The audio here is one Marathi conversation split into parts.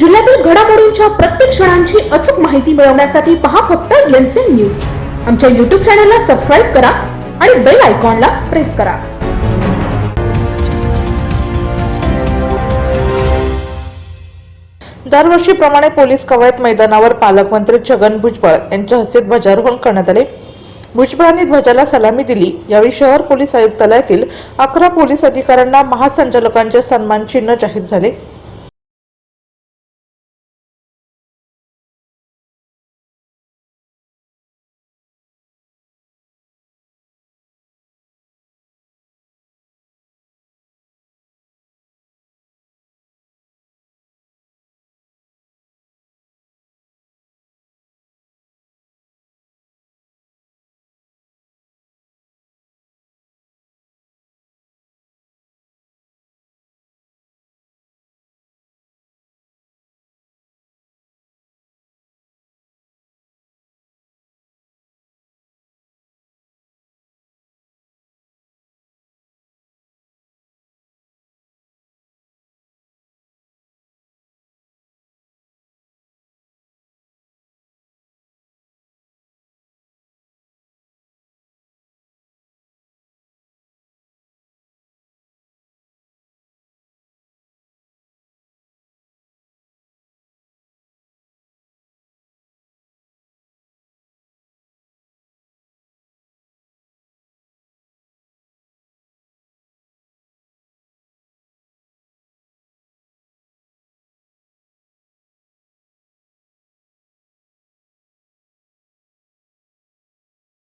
जिल्ह्यातील घडामोडींच्या प्रत्येक क्षणांची अचूक माहिती मिळवण्यासाठी पहा फक्त एनसीएन न्यूज आमच्या यूट्यूब चॅनलला सबस्क्राईब करा आणि बेल आयकॉनला प्रेस करा. दरवर्षीप्रमाणे पोलीस कवायत मैदानावर पालकमंत्री छगन भुजबळ यांच्या हस्ते ध्वजारोहण करण्यात आले. भुजबळांनी ध्वजाला सलामी दिली. यावेळी शहर पोलीस आयुक्तालयातील अकरा पोलीस अधिकाऱ्यांना महासंचालकांचे सन्मान चिन्ह जाहीर झाले.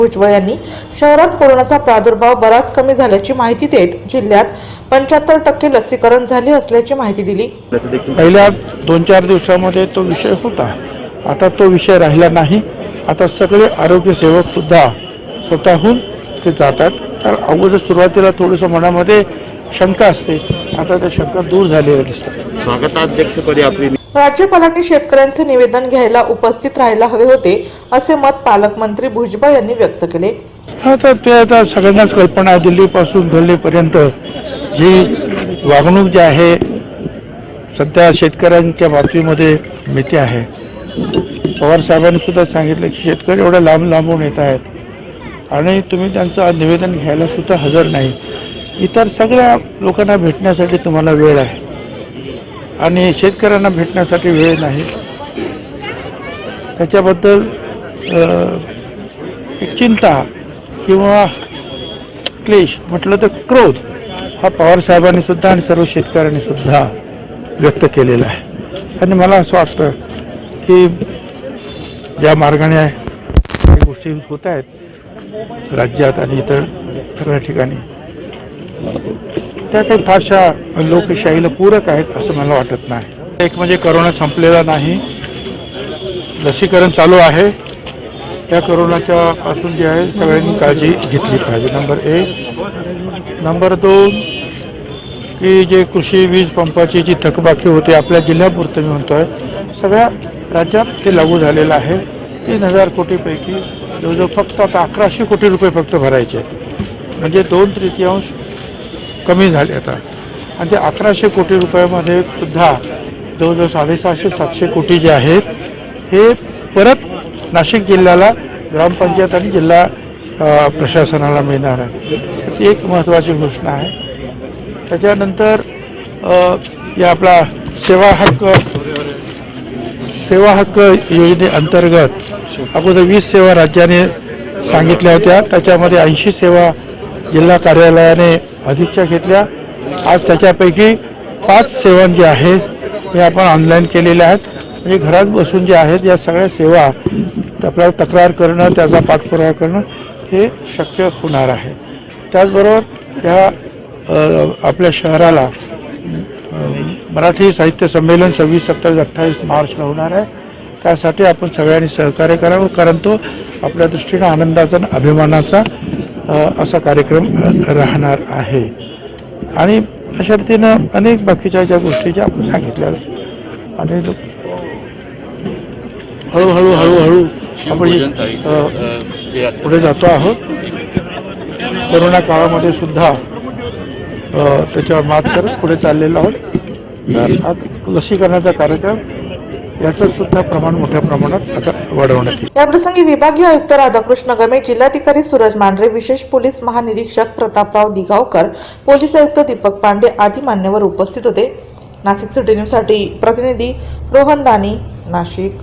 भुजबळ यांनी शहरात कोरोनाचा प्रादुर्भाव बराच कमी झाल्याची माहिती देत जिल्ह्यात पंच्याहत्तर टक्के लसीकरण झाले असल्याची माहिती दिली. पहिल्या दोन चार दिवसामध्ये तो विषय होता. आता तो विषय राहिला नाही. आता सगळे आरोग्य सेवक सुद्धा स्वतःहून ते जातात. तर अगोदर सुरुवातीला थोडंसं मनामध्ये शंका असते. आता त्या शंका दूर झालेल्या दिसतात. स्वागताध्यक्षपदी आपली राज्यपालांनी शेतकऱ्यांचे निवेदन घ्यायला उपस्थित राहायला हवे होते असे मत पालकमंत्री भुजबळ यांनी व्यक्त केले. हा तर ते आता सगळ्यांनाच कल्पना दिल्लीपासून दिल्लीपर्यंत जी वागणूक जी आहे सध्या शेतकऱ्यांच्या बाबतीमध्ये मिती आहे. पवार साहेबांनी सुद्धा सांगितलं की शेतकरी एवढ्या लांब लांबून येत आहेत आणि तुम्ही त्यांचं निवेदन घ्यायला सुद्धा हजर नाही. इतर सगळ्या लोकांना भेटण्यासाठी तुम्हाला वेळ आहे. आणि शेतकऱ्यांना भेटण्यासाठी वेळ नाही. त्याच्याबद्दल एक चिंता किंवा क्लेश म्हटलं तर क्रोध हा पवार साहेबांनी सुद्धा आणि सर्व शेतकऱ्यांनी सुद्धा व्यक्त केलेला आहे. आणि मला असं वाटतं की ज्या मार्गाने गोष्टी होत आहेत राज्यात आणि इतर सगळ्या ठिकाणी त्या काही फारशा लोकशाहीला पूरक आहेत असं मला वाटत नाही. एक म्हणजे करोना संपलेला नाही. लसीकरण चालू आहे. त्या करोनाच्या पासून जे आहे सगळ्यांनी काळजी घेतली पाहिजे. नंबर एक. नंबर दोन की जे कृषी वीज पंपाची जी थकबाकी होती आपल्या जिल्ह्यापुरतं मी म्हणतो आहे सगळ्या राज्यात ते लागू झालेलं आहे. तीन हजार कोटीपैकी जवळजवळ फक्त आता अकराशे कोटी रुपये फक्त भरायचे आहेत. म्हणजे दोन तृतीयांश कमी झाले आता. आणि ते अकराशे कोटी रुपयामध्ये सुद्धा जवळजवळ साडेसहाशे सातशे कोटी जे आहेत हे परत नाशिक जिल्ह्याला ग्रामपंचायत आणि जिल्हा प्रशासनाला मिळणार आहे. ती एक महत्त्वाची घोषणा आहे. त्याच्यानंतर या आपला सेवा हक्क सेवा हक्क योजनेअंतर्गत अगोदर वीस सेवा राज्याने सांगितल्या होत्या. त्याच्यामध्ये ऐंशी सेवा जिल्हा कार्यालयाने अधीक्षा घेतल्या. आज त्याच्यापैकी पाच सेवा जे आहेत हे आपण ऑनलाईन केलेल्या आहेत. म्हणजे घरात बसून जे आहेत या सगळ्या सेवा आपल्याला तक्रार करणं त्याचा पाठपुरावा करणं हे शक्य होणार आहे. त्याचबरोबर या आपल्या शहराला मराठी साहित्य संमेलन सव्वीस सत्तावीस अठ्ठावीस मार्चला होणार आहे. त्यासाठी आपण सगळ्यांनी सहकार्य करावं कारण तो आपल्या दृष्टीनं आनंदाचा आणि अभिमानाचा असा कार्यक्रम राहणार आहे. आणि अशा रीतीनं अनेक बाकीच्या ज्या गोष्टी ज्या आपण सांगितल्या आणि हळूहळू हळूहळू आपण पुढे जातो आहोत. कोरोना काळामध्ये सुद्धा त्याच्यावर मात करत पुढे चाललेलो आहोत. तर आज लसीकरणाचा कार्यक्रम याचं सुद्धा प्रमाण मोठ्या प्रमाणात आता वाढवण्यात येईल. याप्रसंगी विभागीय आयुक्त राधाकृष्ण गमे जिल्हाधिकारी सूरज मांढरे विशेष पोलीस महानिरीक्षक प्रतापराव दिगावकर पोलीस आयुक्त दीपक पांडे आदी मान्यवर उपस्थित होते. नाशिक सिटी न्यूजसाठी प्रतिनिधी रोहन दानी नाशिक.